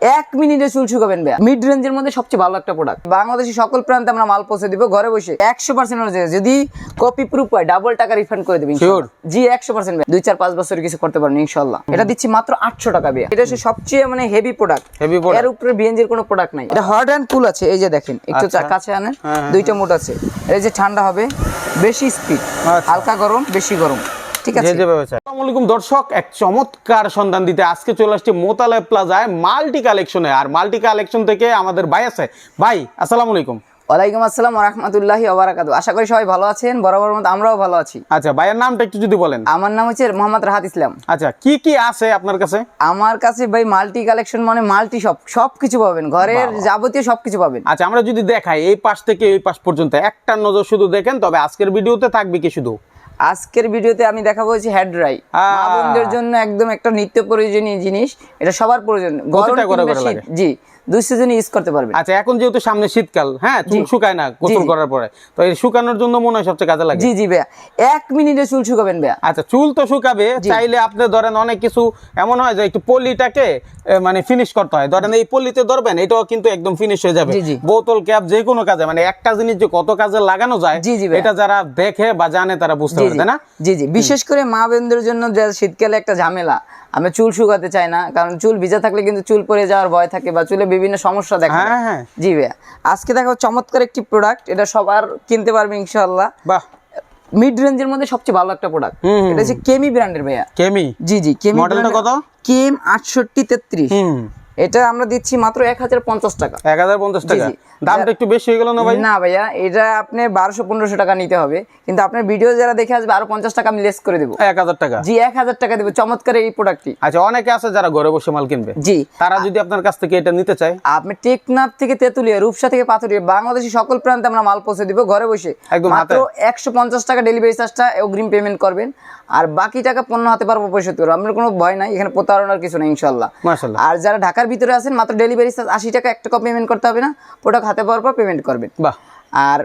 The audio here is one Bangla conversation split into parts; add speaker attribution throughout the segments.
Speaker 1: এক মিনিটে চুল শুকাবেন ভাইয়া। মিড রেঞ্জের মধ্যে সবচেয়ে ভালো একটা প্রোডাক্ট বাংলাদেশের সকল প্রান্তে আমরা মাল পৌঁছে দিব ঘরে বসে একশো পার্সেন্ট যদি কপি প্রুফ হয় ডাবল টাকা রিফান্ড করে দেবেন. জি একশো পার্সেন্ট দুই চার পাঁচ বছর কিছু করতে পারবেন ইনশাল্লাহ এটা দিচ্ছি মাত্র আটশো টাকা ভাইয়া। এটা হচ্ছে সবচেয়ে মানে হেভি প্রোডাক্ট
Speaker 2: product।
Speaker 1: এর উপরে বিএনজির কোনো প্রোডাক্ট নাই। এটা হট অ্যান্ড কুল আছে এই যে দেখেন একটু
Speaker 2: আচ্ছা।
Speaker 1: কাছে আনেন।
Speaker 2: হ্যাঁ, হ্যাঁ।
Speaker 1: দুইটা মোট আছে। এই যে ঠান্ডা হবে বেশি স্পিড
Speaker 2: আচ্ছা।
Speaker 1: হালকা গরম বেশি গরম। ঠিক আছে।
Speaker 2: যেভাবে চাই আসসালামু আলাইকুম দর্শক এক চমৎকার সন্ধান দিতে আজকে চলে আসছি মোতালে প্লাজায় মাল্টি কালেকশনে। আর মাল্টি কালেকশন থেকে আমাদের ভাই আছে। ভাই আসসালামু আলাইকুম।
Speaker 1: ওয়ালাইকুম আসসালাম রহমতুল্লাহি ওবারাকাতু আশা করি সবাই ভালো আছেন বরাবর মতো আমরাও ভালো আছি।
Speaker 2: আচ্ছা ভাইয়ের নামটা একটু যদি বলেন।
Speaker 1: আমার নাম হচ্ছে মোহাম্মদ রাহাত ইসলাম।
Speaker 2: আচ্ছা কি কি আছে আপনার কাছে?
Speaker 1: আমার কাছে ভাই মাল্টি কালেকশন মানে মাল্টি সব সব কিছু পাবেন। ঘরের যাবতীয় সব কিছু পাবেন।
Speaker 2: আচ্ছা আমরা যদি দেখাই এই পাশ থেকে এই পাশ পর্যন্ত একটা নজর শুধু দেখেন তবে আজকের ভিডিওতে থাকবে কি শুধু?
Speaker 1: আজকের ভিডিওতে আমি দেখাবো হচ্ছে হেড ড্রাই বোনদের জন্য একদম একটা নিত্য প্রয়োজনীয় জিনিস। এটা সবার প্রয়োজন। গরম? জি। দুই সিজনে ইউজ করতে পারবেন।
Speaker 2: আচ্ছা এখন যেহেতু সামনে শীতকাল হ্যাঁ চুল শুকায় না গোসল করার পরে। তো এই শুকানোর জন্য মনে হয় সবচেয়ে কাজে লাগে।
Speaker 1: জি জি ভাইয়া। এক মিনিটে চুল শুকাবেন ভাইয়া।
Speaker 2: আচ্ছা চুল তো শুকাবে চাইলে আপনি ধরেন অনেক কিছু এমন হয় যে একটু পলিটাকে মানে ফিনিশ করতে হয়। ধরেন এই পলিতে ধরবেন এটাও কিন্তু একদম ফিনিশ হয়ে যাবে। বোতল ক্যাপ যে কোনো কাজে মানে একটা জিনিস যে কত কাজে লাগানো যায়
Speaker 1: জি, জি
Speaker 2: এটা যারা দেখে বা জানে তারা বুঝতে
Speaker 1: জি
Speaker 2: পারে
Speaker 1: জি।
Speaker 2: তাই না?
Speaker 1: জি জি। বিশেষ করে মা বোনদের জন্য যে শীতকালে একটা ঝামেলা আমরা চুল শুকাতে চাই না কারণ চুল ভিজা থাকলে কিন্তু চুল পরে যাওয়ার ভয় থাকে বা চুলে বিভিন্ন সমস্যা দেখা
Speaker 2: হ্যাঁ হ্যাঁ।
Speaker 1: জি ভাইয়া। আজকে দেখো চমৎকার একটি প্রোডাক্ট এটা সবার কিনতে পারবে ইনশাআল্লাহ।
Speaker 2: বাহ।
Speaker 1: মিড রেঞ্জের মধ্যে সবচেয়ে ভালো একটা প্রোডাক্ট। এটা হচ্ছে কেমি ব্র্যান্ডের ভাইয়া।
Speaker 2: কেমি
Speaker 1: জি জি কেমি
Speaker 2: মডেলটা কত?
Speaker 1: কেম আটষট্টি তেত্রিশ। এটা আমরা দিচ্ছি মাত্র এক হাজার পঞ্চাশ টাকা।
Speaker 2: এক হাজার পঞ্চাশ টাকা। দামটা একটু বেশি হয়ে গেল না ভাই?
Speaker 1: না ভাইয়া এটা আপনি বারোশো পনেরোশো টাকা নিতে হবে। কিন্তু আপনার ভিডিও যারা দেখে আসবে আরও পঞ্চাশ টাকা আমি লেস করে দেবো।
Speaker 2: এক হাজার টাকা?
Speaker 1: জি এক হাজার টাকা দেবো চমৎকার এই প্রোডাক্টটি
Speaker 2: আচ্ছা অনেকে আছে যারা ঘরে বসে মাল কিনবে।
Speaker 1: জি।
Speaker 2: তারা যদি আপনার কাছ থেকে এটা নিতে চায়?
Speaker 1: আপনি টেকনাফ থেকে তেতুলিয়া রূপসা থেকে পাথরিয়া বাংলাদেশের সকল প্রান্তে আমরা মাল পৌঁছে দিব ঘরে বসে।
Speaker 2: একদম
Speaker 1: মাত্র একশো পঞ্চাশ টাকা ডেলিভারি চার্জটা অগ্রিম পেমেন্ট করবেন। আর বাকি টাকা পণ্য হাতে পারব পরিশোধ করব আপনার কোনো ভয় নাই এখানে প্রতারণার কিছু নেই ইনশাল্লাহ আর যারা ঢাকার ভিতরে আছেন মাত্র ডেলিভারি চার্জ আশি টাকা এক টাকা পেমেন্ট করতে হবে না। প্রোডাক্ট হাতে পাওয়ার পর পেমেন্ট করবেন।
Speaker 2: বাহ।
Speaker 1: আর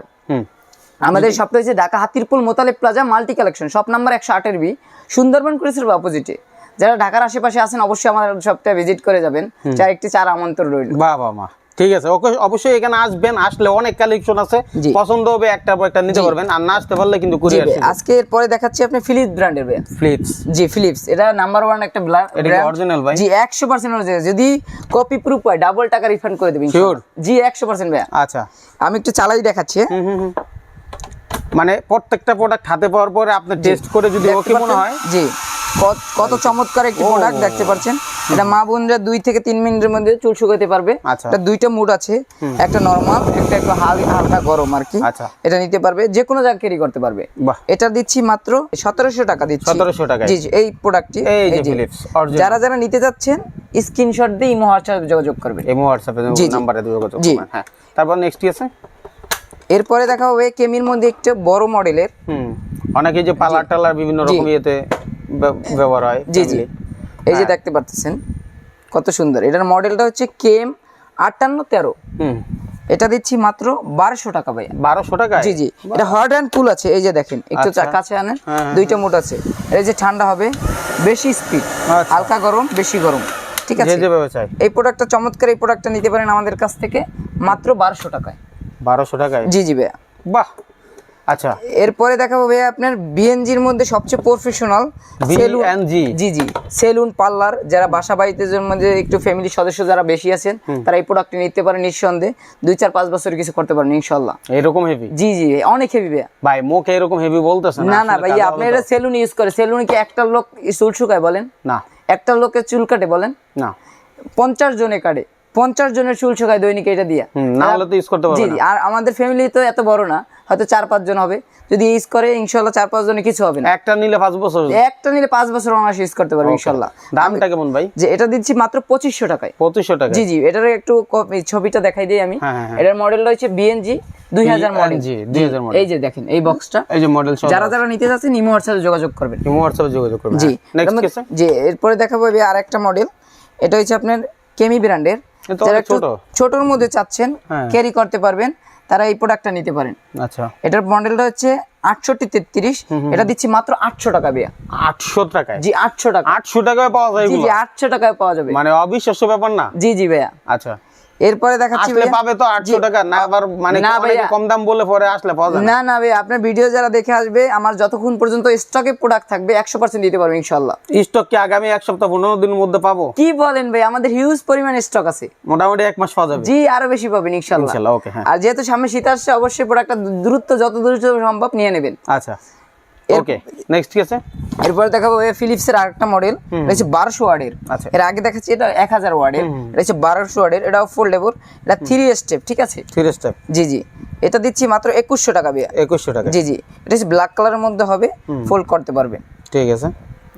Speaker 1: আমাদের সবটা হচ্ছে Dhaka Hatirpul Motaleb plaza multi collection shop number একশো আটের বি। সুন্দরবন ক্রিসের অপোজিটে যারা ঢাকার আশেপাশে আছেন অবশ্যই আমাদের শপটা ভিজিট করে যাবেন। চার একটি চার আমন্ত্রণ রইল।
Speaker 2: বাহ বাহ মা ঠিক আছে অবশ্যই এখানে আসবেন আসলে অনেক কালেকশন আছে। পছন্দ হবে একটা পর একটা নিতে পারবেন আর না আসতে পারলে কিন্তু কুরিয়ার
Speaker 1: ভাই, আজকে এরপরে দেখাচ্ছি আপনি ফিলিপস ব্র্যান্ডের ভাই
Speaker 2: ফ্লিপস
Speaker 1: জি ফিলিপস এটা নাম্বার ওয়ান একটা
Speaker 2: এটা original ভাই?
Speaker 1: জি একশো পার্সেন্ট যদি কপি প্রুফ হয় ডাবল টাকা রিফান্ড করে দেবেন
Speaker 2: Sure?
Speaker 1: জি একশো পার্সেন্ট ভাইয়া।
Speaker 2: আচ্ছা।
Speaker 1: আমি একটু চালাই দেখাচ্ছি হ্যাঁ?
Speaker 2: হুম হুম। মানে প্রত্যেকটা প্রোডাক্ট হাতে পাওয়ার পরে আপনি টেস্ট করে যদি ওকে মনে হয়?
Speaker 1: জি। কত- কত চমৎকার একটি প্রোডাক্ট দেখতে পাচ্ছেন। এটা মা বোনরা দুই থেকে তিন মিনিটের মধ্যে চুল শুকাতে পারবে।
Speaker 2: আচ্ছা।
Speaker 1: এটা দুইটা মুড আছে একটা নরমাল একটা একটু হাল- হালকা গরম আর কি।
Speaker 2: আচ্ছা।
Speaker 1: এটা নিতে পারবে যে কোনো জায়গায় ক্যারি করতে পারবে। এটা দিচ্ছি মাত্র সতেরোশো টাকা দিচ্ছি।
Speaker 2: 1700 টাকায়।
Speaker 1: জি এই প্রোডাক্টটি। যারা যারা নিতে যাচ্ছেন স্ক্রিনশট দিয়ে ইমো হোয়াটসঅ্যাপে যোগাযোগ করবেন।
Speaker 2: এমো হোয়াটসঅ্যাপে। নাম্বারে যোগাযোগ। করবেন হ্যাঁ। তারপর নেক্সট কি আছে?
Speaker 1: এরপরে দেখা হবে কেমির মধ্যে একটা বড় মডেলের
Speaker 2: হুম। অনেকে যে পার্লার টালার বিভিন্ন রকম ইয়েতে ব্যবহার হয়
Speaker 1: জি জি। এই
Speaker 2: হ্যাঁ।
Speaker 1: যে দেখতে পাচ্ছেন কত সুন্দর। এটার মডেলটা হচ্ছে কেম আটান্ন তেরো।
Speaker 2: হুম।
Speaker 1: এটা দিচ্ছি মাত্র বারোশো টাকা ভাই
Speaker 2: বারোশো টাকায়?
Speaker 1: জি জি। এটা হট অ্যান্ড কুল আছে এই যে দেখেন একটু
Speaker 2: আচ্ছা।
Speaker 1: কাছে আনেন
Speaker 2: হ্যাঁ, হ্যাঁ,
Speaker 1: দুইটা মুট আছে। এই যে ঠান্ডা হবে বেশি স্পিড
Speaker 2: আচ্ছা।
Speaker 1: হালকা গরম বেশি গরম ঠিক
Speaker 2: যে
Speaker 1: আছে?
Speaker 2: যেভাবে চাই।
Speaker 1: এই প্রোডাক্টটা চমৎকার এই প্রোডাক্টটা নিতে পারেন আমাদের কাছ থেকে মাত্র বারোশো টাকায়।
Speaker 2: বারোশো টাকায়?
Speaker 1: জি জি ভাইয়া।
Speaker 2: বাহ! আচ্ছা।
Speaker 1: এরপরে দেখাবো ভাইয়া আপনার বিএনজির মধ্যে সবচেয়ে প্রফেশনাল
Speaker 2: BNG
Speaker 1: জি জি। সেলুন পার্লার যারা বাসা বাড়িতে মধ্যে একটু ফ্যামিলির সদস্য যারা বেশি আছেন তারা এই প্রোডাক্টটি নিতে পারেন নিঃসন্দেহে। দুই চার পাঁচ বছর কিছু করতে পারেন ইনশাল্লাহ
Speaker 2: এরকম হেভি
Speaker 1: জি জি অনেক হেভি ভাইয়া।
Speaker 2: ভাই মুখ এরকম হেভি বলতেছে
Speaker 1: না না ভাইয়া আপনি এটা সেলুন ইউজ করে সেলুনে কি একটা লোক চুল শুকায় বলেন?
Speaker 2: না।
Speaker 1: একটা লোকের চুল কাটে বলেন?
Speaker 2: না।
Speaker 1: পঞ্চাশ জনে কাটে। পঞ্চাশ জনের চুল শুকায় দৈনিক এটা দিয়ে।
Speaker 2: না হলে তো ইউজ করতে পারবে
Speaker 1: জি আর আমাদের ফ্যামিলি তো এত বড় না হয়তো চার পাঁচ জন হবে। যদি ইউজ করে ইনশাল্লাহ চার পাঁচ জনে কিছু হবে না।
Speaker 2: একটা নিলে পাঁচ বছর
Speaker 1: একটা নিলে পাঁচ বছর অনার্স ইউজ করতে পারবে ইনশাল্লাহ
Speaker 2: দামটা কেমন ভাই?
Speaker 1: যে এটা দিচ্ছি মাত্র পঁচিশশো টাকায়।
Speaker 2: পঁচিশশো টাকা
Speaker 1: জি জি এটার একটু ছবিটা দেখাই দিই আমি।
Speaker 2: হ্যাঁ, হ্যাঁ, হ্যাঁ।
Speaker 1: এটার মডেলটা হচ্ছে বিএনজি দুই হাজার মডেল
Speaker 2: BNG 2000 model।
Speaker 1: এই যে দেখেন এই বক্সটা
Speaker 2: এই যে মডেল
Speaker 1: যারা যারা নিতে চাচ্ছেন ইমো হোয়াটসঅ্যাপে যোগাযোগ করবেন।
Speaker 2: ইমো হোয়াটসঅ্যাপে যোগাযোগ করবে
Speaker 1: জি।
Speaker 2: নেক্সট
Speaker 1: এর
Speaker 2: কেসে
Speaker 1: মধ্যে- জি এরপরে দেখাবো আর একটা মডেল এটা হচ্ছে আপনার কেমি ব্র্যান্ডের যারা
Speaker 2: অনেক
Speaker 1: একটু
Speaker 2: ছোট।
Speaker 1: ছোটর মধ্যে চাচ্ছেন। ক্যারি করতে পারবেন। তারা এই প্রোডাক্টটা নিতে পারেন।
Speaker 2: আচ্ছা।
Speaker 1: এটার মডেলটা হচ্ছে আটষট্টি তেত্রিশ। এটা দিচ্ছি মাত্র আটশো টাকা বেয়া
Speaker 2: আটশো টাকায়?
Speaker 1: জি আটশো টাকা।
Speaker 2: আটশো টাকায় পাওয়া যায়
Speaker 1: জি আটশো টাকায় পাওয়া যাবে।
Speaker 2: মানে অবিশ্বাস্য ব্যাপার না?
Speaker 1: জি জি ভাইয়া।
Speaker 2: আচ্ছা।
Speaker 1: এরপরে দেখাচ্ছি
Speaker 2: আসলে পাবে তো আটশো টাকা না আবার মানে কম দাম বলে পরে আসলে পাওয়া যায় না
Speaker 1: না ভাই আপনার ভিডিও যারা দেখে আসবে আমার যতক্ষণ পর্যন্ত স্টকে প্রোডাক্ট থাকবে একশো পার্সেন্ট দিতে পারব ইনশাল্লাহ
Speaker 2: স্টক কি আগামী এক সপ্তাহ পনেরো দিনের মধ্যে পাবো?
Speaker 1: কি বলেন ভাই আমাদের হিউজ পরিমাণ স্টক আছে।
Speaker 2: মোটামুটি এক মাস পাওয়া যাবে।
Speaker 1: জি আরও বেশি পাবেন ইনশাল্লাহ
Speaker 2: ইনশাল্লাহ ওকে হ্যাঁ।
Speaker 1: আর যেহেতু সামনে শীত আসছে অবশ্যই প্রোডাক্টটা দ্রুত যত দ্রুত সম্ভব নিয়ে নেবেন।
Speaker 2: আচ্ছা। ওকে নেক্সট ঠিক আছে?
Speaker 1: এরপরে দেখাবো ফিলিপস এর আরেকটা মডেল এটা হচ্ছে বারোশো ওয়ার্ডের।
Speaker 2: আচ্ছা।
Speaker 1: এর আগে দেখাচ্ছি এটা এক হাজার ওয়ার্ডের। এটা হচ্ছে বারোশো ওয়ার্ডের এটাও ফোল্ডেবল এটা থ্রি স্টেপ ঠিক আছে?
Speaker 2: থ্রি স্টেপ
Speaker 1: জি জি। এটা দিচ্ছি মাত্র একুশশো টাকা বিয়া
Speaker 2: একুশশো টাকা।
Speaker 1: জি জি। এটা হচ্ছে ব্ল্যাক কালারের মধ্যে হবে ফোল্ড করতে পারবেন।
Speaker 2: ঠিক আছে।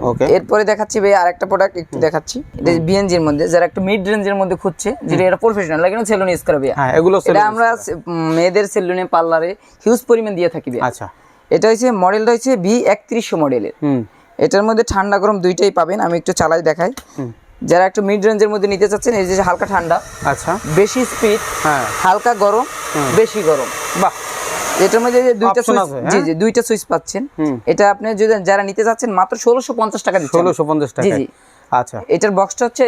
Speaker 2: ওকে
Speaker 1: এরপরে দেখাচ্ছি ভাই আরেকটা প্রোডাক্ট একটু দেখাচ্ছি। এটা বিএনজির মধ্যে যারা একটু মিড রেঞ্জের মধ্যে খুঁজছে যেটা এটা প্রফেশনাল লাগে না সেলুন ইউজ করে ভাইয়া।
Speaker 2: হ্যাঁ এগুলো
Speaker 1: এটা আমরা মেয়েদের সেলুনে পার্লারে হিউজ পরিমাণ দিয়ে থাকি
Speaker 2: আচ্ছা।
Speaker 1: এটা হচ্ছে মডেলটা হচ্ছে বি একত্রিশশো মডেলের। এটার মধ্যে ঠান্ডা গরম দুইটাই পাবেন আমি একটু চালাই দেখাই। যারা একটু মিড রেঞ্জের মধ্যে নিতে চাচ্ছেন এই যে হালকা ঠান্ডা
Speaker 2: আচ্ছা।
Speaker 1: বেশি স্পিড
Speaker 2: হ্যাঁ।
Speaker 1: হালকা গরম বেশি গরম।
Speaker 2: বাহ।
Speaker 1: এটার মধ্যে যে দুইটা সুইচ জি
Speaker 2: হ্যাঁ?
Speaker 1: জি দুইটা সুইচ পাচ্ছেন। এটা আপনি যদি যারা নিতে চাচ্ছেন মাত্র ষোলোশো পঞ্চাশ টাকা দিচ্ছেন
Speaker 2: ষোলোশো পঞ্চাশ
Speaker 1: জি
Speaker 2: টাকা
Speaker 1: জি।
Speaker 2: আচ্ছা।
Speaker 1: এটার বক্সটা হচ্ছে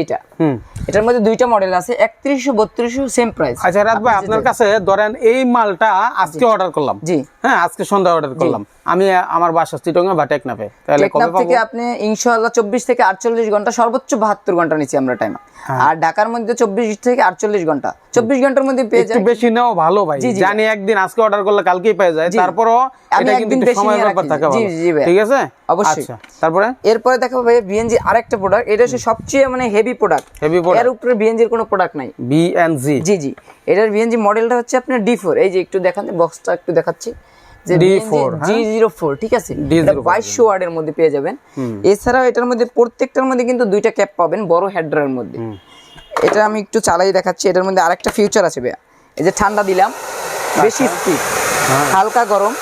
Speaker 1: এইটা।
Speaker 2: হুম।
Speaker 1: এটার মধ্যে দুইটা মডেল আছে একত্রিশশো বত্রিশশো সেম প্রাইস
Speaker 2: আচ্ছা রাত ভাই আপনার কাছে ধরেন এই মালটা আজকে অর্ডার করলাম।
Speaker 1: জি।
Speaker 2: হ্যাঁ আজকে সন্ধ্যা অর্ডার করলাম। আমি আমার বাসা চিটঙ্গে বা টেকনাফে। তাহলে কবে
Speaker 1: থেকে আপনি ইনশাআল্লাহ চব্বিশ থেকে আটচল্লিশ ঘণ্টা সর্বোচ্চ বাহাত্তর ঘণ্টা নিচ্ছি আমরা টাইম
Speaker 2: হ্যাঁ।
Speaker 1: আর ঢাকার মধ্যে চব্বিশ থেকে আটচল্লিশ ঘণ্টা। চব্বিশ ঘণ্টার মধ্যে পেয়ে
Speaker 2: একটু
Speaker 1: যায়
Speaker 2: বেশি নেওয়া ভালো ভাই। জানি একদিন আজকে অর্ডার করলে কালকেই পেয়ে যায়। তারপরও এটা কিন্তু সময়ের ব্যাপার থাকে ভালো। ঠিক আছে?
Speaker 1: অবশ্যই।
Speaker 2: আচ্ছা তারপরে?
Speaker 1: এরপরে দেখো ভাই বিএনজি আরেকটা প্রোডাক্ট এটা হচ্ছে সবচেয়ে মানে হেভি প্রোডাক্ট
Speaker 2: হেভি
Speaker 1: এর উপরে বিএনজির কোনো প্রোডাক্ট নাই।
Speaker 2: বি এন্ড জি
Speaker 1: জি। এটার বিএনজি মডেলটা হচ্ছে আপনার ডি ফোর এই যে একটু দেখান বক্সটা একটু দেখাচ্ছি। যে
Speaker 2: D4,
Speaker 1: জি জিরো ফোর ঠিক আছে?
Speaker 2: D04
Speaker 1: বাইশশো ওয়ার্ডের মধ্যে পেয়ে যাবেন। এছাড়াও এটার মধ্যে প্রত্যেকটার মধ্যে কিন্তু দুইটা ক্যাপ পাবেন বড় হেড্রার মধ্যে। এটা আমি একটু চালাই দেখাচ্ছি এটার মধ্যে আরেকটা ফিউচার আছে ভাইয়া। এই যে ঠান্ডা দিলাম বেশি স্পিড হালকা গরম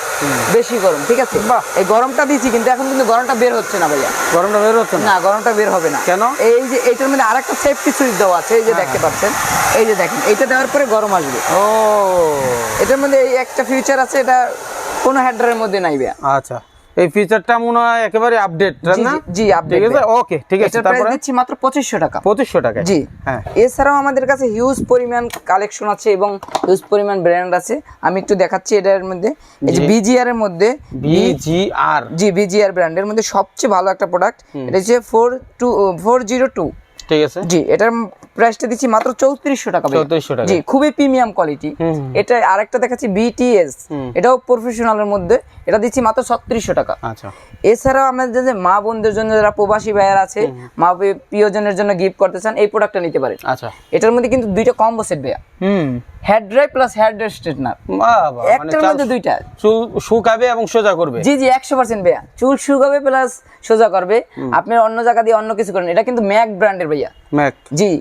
Speaker 1: বেশি গরম ঠিক আছে? এই গরমটা দিয়েছি কিন্তু এখন কিন্তু গরমটা বের হচ্ছে না ভাইয়া।
Speaker 2: গরমটা বের হচ্ছে না?
Speaker 1: গরমটা বের হবে না।
Speaker 2: কেন?
Speaker 1: এই যে এটার মধ্যে আরেকটা সেফটি সুইচ দেওয়া আছে এই যে দেখতে পাচ্ছেন। এই যে দেখেন এটা দেওয়ার পরে গরম আসবে।
Speaker 2: ও।
Speaker 1: এটার মধ্যে এই একটা ফিউচার আছে এটা কোনো হেডারের মধ্যে নাই ভাইয়া।
Speaker 2: আচ্ছা এই ফিচারটা মনে হয় একেবারে আপডেট না?
Speaker 1: জি, জি
Speaker 2: ঠিক
Speaker 1: আপডেট
Speaker 2: আছে ওকে ঠিক আছে তারপরে?
Speaker 1: দিচ্ছি মাত্র পঁচিশশো টাকা।
Speaker 2: পঁচিশশো টাকা
Speaker 1: জি।
Speaker 2: হ্যাঁ।
Speaker 1: এছাড়াও আমাদের কাছে হিউজ পরিমাণ কালেকশন আছে এবং হিউজ পরিমাণ ব্র্যান্ড আছে। আমি একটু দেখাচ্ছি এটার মধ্যে। এই যে বিজিআর এর মধ্যে
Speaker 2: বি জি আর
Speaker 1: জি বিজিআর ব্র্যান্ডের মধ্যে সবচেয়ে ভালো একটা প্রোডাক্ট এটা হচ্ছে four two four zero two
Speaker 2: ঠিক আছে?
Speaker 1: জি এটার প্রাইসটা দিচ্ছি মাত্র চৌত্রিশশো টাকা
Speaker 2: চৌত্রিশশো টাকা।
Speaker 1: জি খুবই প্রিমিয়াম কোয়ালিটি এটা আরেকটা দেখাচ্ছি বিটিএস এটাও প্রফেশনালের মধ্যে। এটা দিচ্ছি মাত্র ছত্রিশশো টাকা।
Speaker 2: আচ্ছা।
Speaker 1: এছাড়াও আমাদের যে মা বোনদের জন্য যারা প্রবাসী ভাইয়ার আছে মা প্রিয়জনের জন্য গিফট করতে চান এই প্রোডাক্টটা নিতে পারেন।
Speaker 2: আচ্ছা।
Speaker 1: এটার মধ্যে কিন্তু দুইটা কম্বো সেট ভাইয়া।
Speaker 2: হুম।
Speaker 1: Head dry plus head straightener
Speaker 2: বাবা মানে
Speaker 1: একটার মধ্যে দুইটা।
Speaker 2: চুল শুকাবে এবং সোজা করবে।
Speaker 1: জি জি একশো পার্সেন্ট ভাইয়া। চুল শুকাবে প্লাস সোজা করবে। আপনি অন্য জায়গা দিয়ে অন্য কিছু করেন। এটা কিন্তু ম্যাক ব্র্যান্ডের ভাইয়া।
Speaker 2: ম্যাক।
Speaker 1: জি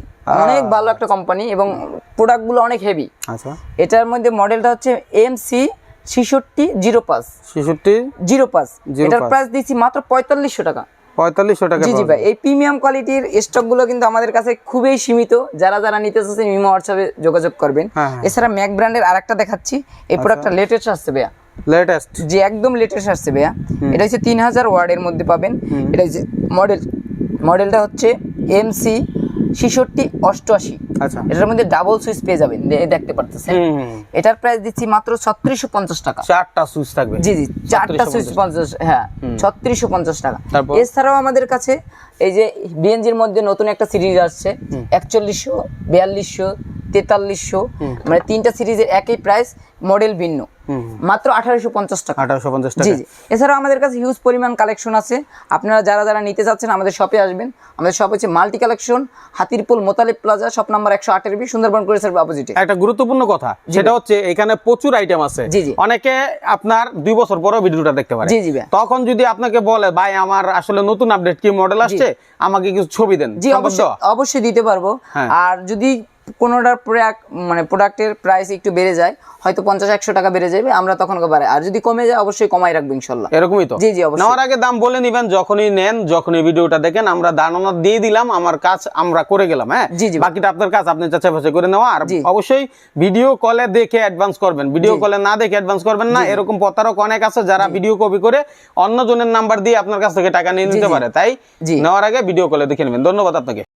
Speaker 1: অনেক ভালো একটা কোম্পানি এবং প্রোডাক্টগুলো অনেক হেভি
Speaker 2: আচ্ছা।
Speaker 1: এটার মধ্যে মডেলটা হচ্ছে এম সি ছিষট্টি জিরো পাঁচ
Speaker 2: ছেষট্টি?
Speaker 1: জিরো পাঁচ এটার প্রাইস দিচ্ছি মাত্র পঁয়তাল্লিশশো টাকা।
Speaker 2: পঁয়তাল্লিশশো টাকা
Speaker 1: জি জি ভাই এই প্রিমিয়াম কোয়ালিটির স্টকগুলো কিন্তু আমাদের কাছে খুবই সীমিত। যারা যারা নিতে চাচ্ছেন হোয়াটসঅ্যাপে যোগাযোগ করবেন।
Speaker 2: হ্যাঁ, হ্যাঁ।
Speaker 1: এছাড়া ম্যাক ব্র্যান্ডের আরেকটা দেখাচ্ছি। এই প্রোডাক্টটা লেটেস্ট আসছে ভাইয়া।
Speaker 2: লেটেস্ট
Speaker 1: যে একদম লেটেস্ট আসছে ভাইয়া। এটা হচ্ছে তিন হাজার ওয়ার্ডের মধ্যে পাবেন। এটা হচ্ছে মডেল মডেলটা হচ্ছে এম সি ছিষট্টি অষ্টআশি।
Speaker 2: আচ্ছা।
Speaker 1: এটার মধ্যে ডাবল সুইচ পেয়ে যাবেন দেখতে পারতেছেন। এটার প্রাইস দিচ্ছি মাত্র ছত্রিশশো পঞ্চাশ টাকা।
Speaker 2: চারটা সুইচ থাকবে।
Speaker 1: জি জি চারটা সুইচ পঞ্চাশ। হ্যাঁ ছত্রিশশো পঞ্চাশ টাকা। এছাড়াও আমাদের কাছে এই যে বিএনজির মধ্যে নতুন একটা সিরিজ আসছে একচল্লিশশো বিয়াল্লিশশো তেতাল্লিশশো। মানে তিনটা সিরিজের একই প্রাইস মডেল ভিন্ন। মাত্র আঠারোশো পঞ্চাশ টাকা।
Speaker 2: আঠারোশো পঞ্চাশ
Speaker 1: জি
Speaker 2: টাকা।
Speaker 1: জি এছাড়াও আমাদের কাছে হিউজ পরিমাণ কালেকশন আছে। আপনারা যারা যারা নিতে চাচ্ছেন আমাদের শপে আসবেন। আমাদের শপ হচ্ছে multi collection Hatirpul Motalib plaza shop number একশো আটের বি সুন্দরবন করেছের অপোজিটে
Speaker 2: একটা গুরুত্বপূর্ণ কথা সেটা হচ্ছে এখানে প্রচুর আইটেম আছে।
Speaker 1: জি, জি।
Speaker 2: অনেকে আপনার দুই বছর পরেও ভিডিওটা দেখতে পারে।
Speaker 1: জি, জি
Speaker 2: তখন যদি আপনাকে বলে ভাই আমার আসলে নতুন আপডেট কি মডেল আসছে? আমাকে কিছু ছবি দেন।
Speaker 1: জি অবশ্যই অবশ্যই দিতে পারব।
Speaker 2: হ্যাঁ।
Speaker 1: আর যদি কোনোটার প্রোডাক্ট মানে প্রোডাক্টের প্রাইস একটু বেড়ে যায় হয়তো পঞ্চাশ একশো টাকা বেড়ে যাবে আমরা তখন বাড়ে আর যদি কমে যায় অবশ্যই কমাই রাখব ইনশাল্লাহ।
Speaker 2: এরকমই তো?
Speaker 1: জি, জি, অবশ্যই।
Speaker 2: নেওয়ার আগে দাম বলে নিবেন যখনই নেন যখনই ভিডিওটা দেখেন আমরা দানানা দিয়ে দিলাম আমার কাজ আমরা করে গেলাম হ্যাঁ?
Speaker 1: জি, জি।
Speaker 2: বাকিটা আপনার কাজ আপনি যাচাই বাছাই করে নেওয়া। আর অবশ্যই ভিডিও কলে দেখে অ্যাডভান্স করবেন। ভিডিও কলে না দেখে অ্যাডভান্স করবেন না। এরকম প্রতারক অনেক আছে যারা ভিডিও কপি করে অন্য জনের নাম্বার দিয়ে আপনার কাছ থেকে টাকা নিয়ে নিতে পারে। তাই
Speaker 1: জি।
Speaker 2: নেওয়ার আগে ভিডিও কলে দেখে নেবেন। ধন্যবাদ আপনাকে।